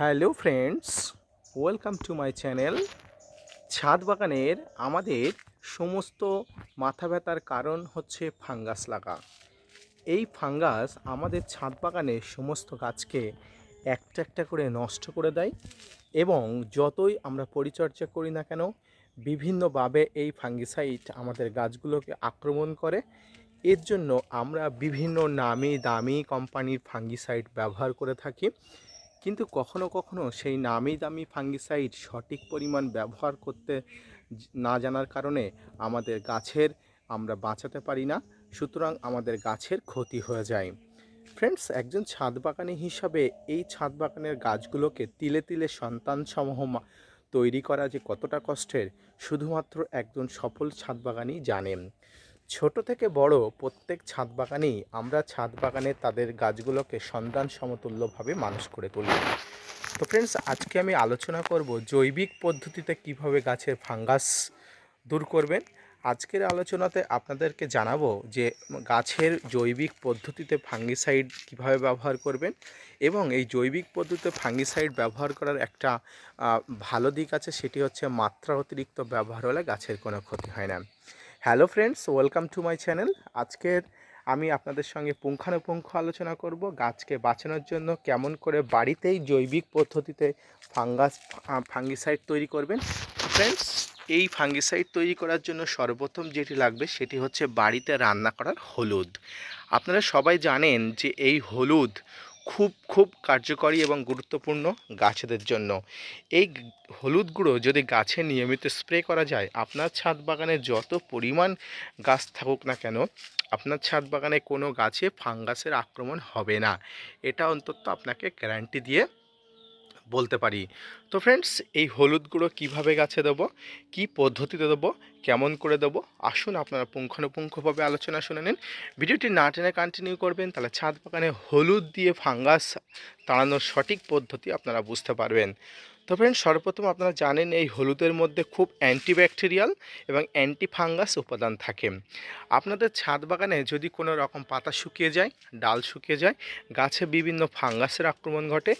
Hello friends, welcome to my channel. ছাদ বাগানের আমাদের সমস্ত মাথা ব্যথার কারণ হচ্ছে ফাঙ্গাস লাগা। এই ফাঙ্গাস আমাদের ছাদ বাগানের সমস্ত গাছকে একটা একটা করে নষ্ট করে দেয় এবং যতই আমরা পরিচর্যা করি না কেন, বিভিন্নভাবে এই ফাঙ্গিসাইড আমাদের গাছগুলোকে আক্রমণ করে। এর জন্য আমরা বিভিন্ন নামি দামি কোম্পানির ফাঙ্গিসাইড ব্যবহার করে থাকি। কিন্তু কখনো কখনো সেই নামি দামি ফাঙ্গিসাইড সঠিক পরিমাণ ব্যবহার করতে না জানার কারণে আমাদের গাছের আমরা বাঁচাতে পারি না, সুতরাং আমাদের গাছের ক্ষতি হয়ে যায়। ফ্রেন্ডস, একজন ছাদ বাগানি হিসাবে এই ছাদ বাগানের গাছগুলোকে তিলে তিলে সন্তান সমূহ তৈরি করা যে কতটা কষ্টের, শুধুমাত্র একজন সফল ছাদ বাগানি জানেন ছোট থেকে বড় প্রত্যেক ছাদ বাগানেই আমরা ছাদ বাগানে তাদের গাছগুলোকে সন্তান সমতুল্যভাবে মানুষ করে তুলি। তো ফ্রেন্ডস আজকে আমি আলোচনা করব জৈবিক পদ্ধতিতে কীভাবে গাছের ফাঙ্গাস দূর করবেন। আজকের আলোচনাতে আপনাদেরকে জানাব যে গাছের জৈবিক পদ্ধতিতে ফাঙ্গিসাইড কীভাবে ব্যবহার করবেন এবং এই জৈবিক পদ্ধতিতে ফাঙ্গিসাইড ব্যবহার করার একটা ভালো দিক আছে, সেটি হচ্ছে মাত্রা অতিরিক্ত ব্যবহার হলে গাছের কোনো ক্ষতি হয় না। Hello friends, welcome to my channel. আজকের আমি আপনাদের সঙ্গে পুঙ্খানুপুঙ্খ আলোচনা করব, গাছকে বাঁচানোর জন্য কেমন করে বাড়িতেই জৈবিক পদ্ধতিতে ফাঙ্গাস ফাঙ্গিসাইড তৈরি করবেন। ফ্রেন্ডস, এই ফাঙ্গিসাইড তৈরি করার জন্য সর্বপ্রথম যেটি লাগবে সেটি হচ্ছে বাড়িতে রান্না করার হলুদ। আপনারা সবাই জানেন যে এই হলুদ খুব খুব কার্যকরী এবং গুরুত্বপূর্ণ গাছেদের জন্য। এই হলুদ গুঁড়ো যদি গাছে নিয়মিত স্প্রে করা যায়, আপনার ছাদ বাগানে যত পরিমাণ গাছ থাকুক না কেন, আপনার ছাদ বাগানে কোনো গাছে ফাঙ্গাসের আক্রমণ হবে না। এটা অন্তত আপনাকে গ্যারান্টি দিয়ে বলতে পারি। তো ফ্রেন্ডস এই হলুদ গুঁড়ো কীভাবে গাছে দেবো? কী পদ্ধতিতে দেবো? কেমন করে দেবো? আসুন আপনারা পুঙ্খানুপুঙ্খভাবে আলোচনা শুনে নিন। ভিডিওটি না টেনে কন্টিনিউ করবেন, তাহলে ছাদ বাগানে হলুদ দিয়ে ফাঙ্গাস তাড়ানোর সঠিক পদ্ধতি আপনারা বুঝতে পারবেন। তো ফ্রেন্ডস সর্বপ্রথম আপনারা জানেন এই হলুদের মধ্যে খুব অ্যান্টিব্যাকটেরিয়াল এবং অ্যান্টি ফাঙ্গাস উপাদান থাকে। আপনাদের ছাদ বাগানে যদি কোনো রকম পাতা শুকিয়ে যায়, ডাল শুকিয়ে যায়, গাছে বিভিন্ন ফাঙ্গাসের আক্রমণ ঘটে,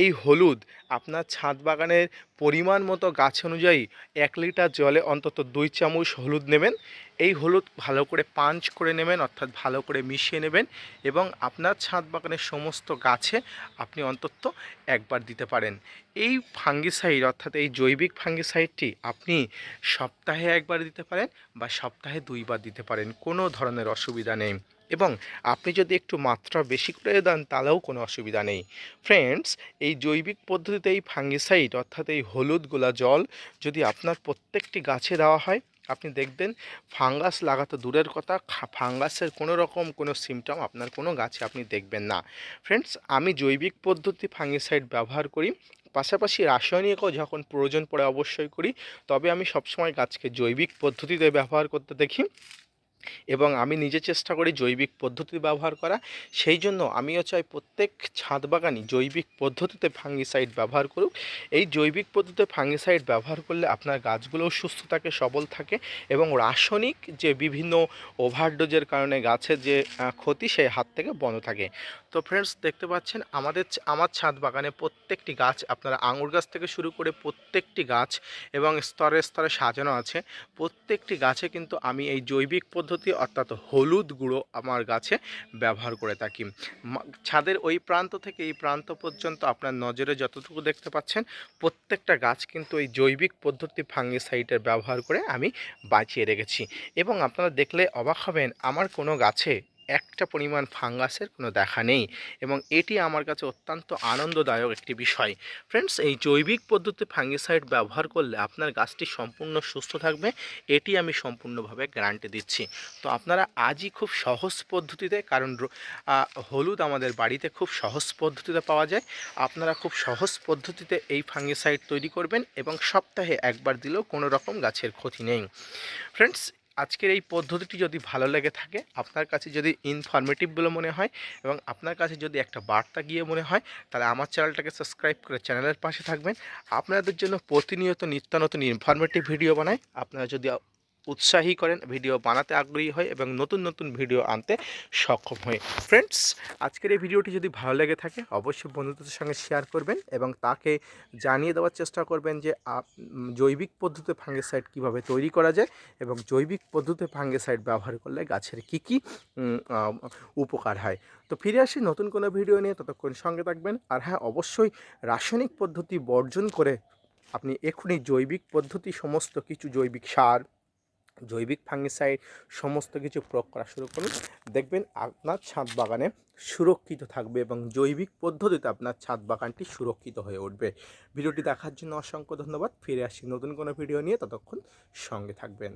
এই হলুদ আপনার ছাদ বাগানের পরিমাণ মতো গাছ অনুযায়ী এক লিটার জলে অন্তত দুই চামচ হলুদ নেবেন। এই হলুদ ভালো করে পাঞ্চ করে নেবেন, অর্থাৎ ভালো করে মিশিয়ে নেবেন এবং আপনার ছাদ বাগানের সমস্ত গাছে আপনি অন্তত একবার দিতে পারেন। এই ফাঙ্গিসাইড, অর্থাৎ এই জৈবিক ফাঙ্গিসাইডটি আপনি সপ্তাহে একবার দিতে পারেন বা সপ্তাহে দুইবার দিতে পারেন, কোনো ধরনের অসুবিধা নেই। এবং আপনি যদি একটু মাত্রা বেশি করে দেন, তাহলেও কোনো অসুবিধা নেই। ফ্রেন্ডস, এই জৈবিক পদ্ধতিতে এই ফাঙ্গিসাইড, অর্থাৎ এই হলুদ গোলা জল যদি আপনার প্রত্যেকটি গাছে দেওয়া হয় আপনি দেখবেন ফাঙ্গাস লাগাতে দূরের কথা ফাঙ্গাসের কোনো রকম কোনো সিমটম আপনার কোনো গাছে আপনি দেখবেন না। ফ্রেন্ডস আমি জৈবিক পদ্ধতি ফাঙ্গিসাইড ব্যবহার করি, পাশাপাশি রাসায়নিকও যখন প্রয়োজন পড়ে অবশ্যই করি, তবে আমি সবসময় গাছকে জৈবিক পদ্ধতিতে ব্যবহার করতে দেখি। এবং আমি নিজে চেষ্টা করি জৈবিক পদ্ধতি ব্যবহার করা। সেই জন্য আমিও চাই প্রত্যেক ছাদ বাগানই জৈবিক পদ্ধতিতে ফাঙ্গিসাইড ব্যবহার করুক। এই জৈবিক পদ্ধতিতে ফাঙ্গিসাইড ব্যবহার করলে আপনার গাছগুলোও সুস্থ থাকে, সবল থাকে এবং রাসায়নিক যে বিভিন্ন ওভারডোজের কারণে গাছের যে ক্ষতি সেই হাত থেকে বন্ধ থাকে। তো ফ্রেন্ডস দেখতে পাচ্ছেন আমাদের আমার ছাদ বাগানে প্রত্যেকটি গাছ, আপনারা আঙুর গাছ থেকে শুরু করে প্রত্যেকটি গাছ এবং স্তরে স্তরে সাজানো আছে। প্রত্যেকটি গাছে কিন্তু আমি এই জৈবিক পদ্ধতি অর্থাৎ হলুদ গুঁড়ো আমার গাছে ব্যবহার করে থাকি। ছাদের ওই প্রান্ত থেকে এই প্রান্ত পর্যন্ত আপনার নজরে যতটুকু দেখতে পাচ্ছেন, প্রত্যেকটা গাছ কিন্তু এই জৈবিক পদ্ধতি ফাঙ্গিসাইডের ব্যবহার করে আমি বাঁচিয়ে রেখেছি। এবং আপনারা দেখলে অবাক হবেন, আমার কোনো গাছে একটা পরিমাণ ফাঙ্গাসের কোনো দেখা নেই এবং এটি আমার কাছে অত্যন্ত আনন্দদায়ক একটি বিষয়। ফ্রেন্ডস এই জৈবিক পদ্ধতিতে ফাঙ্গিসাইড ব্যবহার করলে আপনার গাছটি সম্পূর্ণ সুস্থ থাকবে, এটি আমি সম্পূর্ণভাবে গ্যারান্টি দিচ্ছি। তো আপনারা আজই খুব সহজ পদ্ধতিতে, কারণ হলুদ আমাদের বাড়িতে খুব সহজ পদ্ধতিতে পাওয়া যায়, আপনারা খুব সহজ পদ্ধতিতে এই ফাঙ্গিসাইড তৈরি করবেন এবং সপ্তাহে একবার দিলেও কোনো রকম গাছের ক্ষতি নেই। ফ্রেন্ডস আজকের এই পদ্ধতিটি যদি ভালো লেগে থাকে, আপনার কাছে যদি ইনফরমেটিভ বলে মনে হয় এবং আপনার কাছে যদি একটা বার্তা গিয়ে মনে হয়, তাহলে আমার চ্যানেলটাকে সাবস্ক্রাইব করে চ্যানেলের পাশে থাকবেন। আপনাদের জন্য প্রতিনিয়ত নিত্য নতুন ইনফরমেটিভ ভিডিও বানাই। আপনারা যদি উৎসাহী করেন, ভিডিও বানাতে আগ্রহী হয় এবং নতুন নতুন ভিডিও আনতে সক্ষম হয়। ফ্রেন্ডস আজকের এই ভিডিওটি যদি ভালো লেগে থাকে, অবশ্যই বন্ধুদের সঙ্গে শেয়ার করবেন এবং তাকে জানিয়ে দেওয়ার চেষ্টা করবেন যে জৈবিক পদ্ধতিতে ফাঙ্গিসাইড কীভাবে তৈরি করা যায় এবং জৈবিক পদ্ধতিতে ফাঙ্গিসাইড ব্যবহার করলে গাছের কী কী উপকার হয়। তো ফিরে আসি নতুন কোনো ভিডিও নিয়ে, ততক্ষণ সঙ্গে থাকবেন। আর হ্যাঁ অবশ্যই রাসায়নিক পদ্ধতি বর্জন করে আপনি এখনই জৈবিক পদ্ধতি, সমস্ত কিছু জৈবিক সার জৈবিক ফাঙ্গিসাইড সমস্ত কিছু প্রয়োগ করা শুরু করুন। দেখবেন আপনার ছাদ বাগানে সুরক্ষিত থাকবে এবং জৈবিক পদ্ধতিতে আপনার ছাদ বাগানটি সুরক্ষিত হয়ে উঠবে। ভিডিওটি দেখার জন্য অসংখ্য ধন্যবাদ। ফিরে আসি নতুন কোনো ভিডিও নিয়ে। ততক্ষণ সঙ্গে থাকবেন।